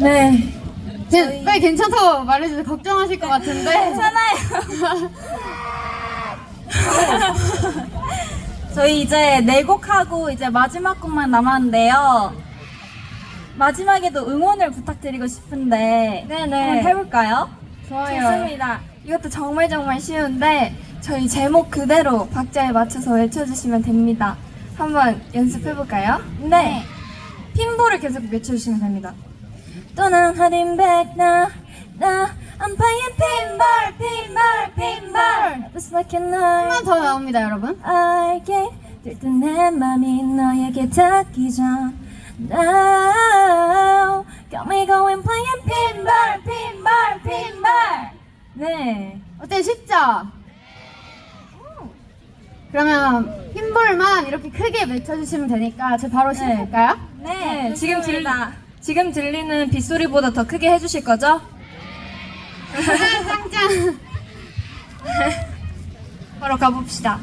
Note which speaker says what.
Speaker 1: 네.
Speaker 2: 제, 빨리 괜찮다고 말해주세요. 걱정하실 것 같은데.
Speaker 1: 괜찮아요. 저희 이제 네 곡 하고 이제 마지막 곡만 남았는데요. 마지막에도 응원을 부탁드리고 싶은데
Speaker 2: 네네.
Speaker 1: 한번 해볼까요?
Speaker 2: 좋아요.
Speaker 3: 좋습니다. 이것도 정말 정말 쉬운데 저희 제목 그대로 박자에 맞춰서 외쳐주시면 됩니다. 한번 연습해볼까요?
Speaker 1: 네.
Speaker 3: 핀볼을 계속 외쳐주시면 됩니다.
Speaker 1: Back now, now I'm playing pinball, pinball, pinball. Just like an
Speaker 2: 한번더 나옵니다, 여러분.
Speaker 1: 알게 들뜬 내 맘이 너에게 닿기 전 Now got me going playing pinball, pinball, pinball. 네.
Speaker 2: 어때, 쉽죠? 그러면 핀볼만 이렇게 크게 외쳐주시면 되니까 저 바로 시작할까요?
Speaker 1: 네.
Speaker 3: 지금 들 지금 들리는 빗소리보다 더 크게 해주실 거죠?
Speaker 2: 짱짱.
Speaker 3: 바로 가봅시다.